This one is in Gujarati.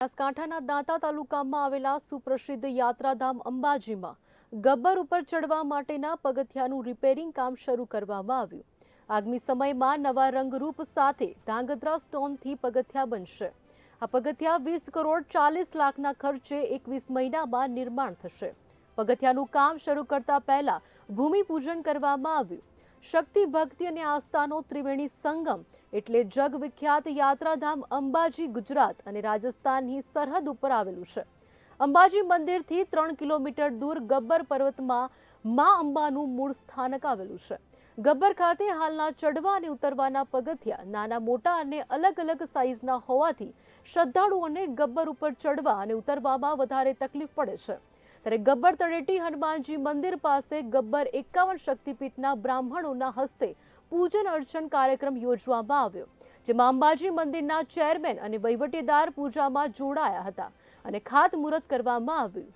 બનાસકાંઠાના દાંતા તાલુકામાં આવેલા સુપ્રસિદ્ધ યાત્રાધામ અંબાજીમાં ગબ્બર ઉપર ચડવા માટેના પગથિયાનું રિપેરિંગ કામ શરૂ કરવામાં આવ્યું. આગામી સમયમાં નવા રંગરૂપ સાથે ધાંગધ્રા સ્ટોનથી પગથિયા બનશે. આ પગથિયા વીસ કરોડ ચાલીસ લાખના ખર્ચે એકવીસ મહિનામાં નિર્માણ થશે. પગથિયાનું કામ શરૂ કરતા પહેલા ભૂમિપૂજન કરવામાં આવ્યું. શક્તિ, ભક્તિ અને આસ્થાનો ત્રિવેણી સંગમ એટલે જગવિખ્યાત યાત્રાધામ અંબાજી, ગુજરાત અને રાજસ્થાનની સરહદ ઉપર આવેલું છે. અંબાજી મંદિરથી ત્રણ કિલોમીટર દૂર ગબ્બર પર્વતમાં મા અંબાનું મૂળ સ્થાનક આવેલું છે. ગબ્બર ખાતે હાલના ચડવા અને ઉતરવાના પગથિયા નાના, મોટા અને અલગ અલગ સાઇઝના હોવાથી શ્રદ્ધાળુઓને ગબ્બર ઉપર ચડવા અને ઉતરવામાં વધારે તકલીફ પડે છે. ત્યારે ગબ્બર તળેટી હનુમાનજી મંદિર પાસે ગબ્બર એકાવન શક્તિપીઠના બ્રાહ્મણોના હસ્તે પૂજન અર્ચન કાર્યક્રમ યોજવામાં આવ્યો, જેમાં અંબાજી મંદિરના ચેરમેન અને વહીવટીદાર પૂજામાં જોડાયા હતા અને ખાતમુહૂર્ત કરવામાં આવ્યું.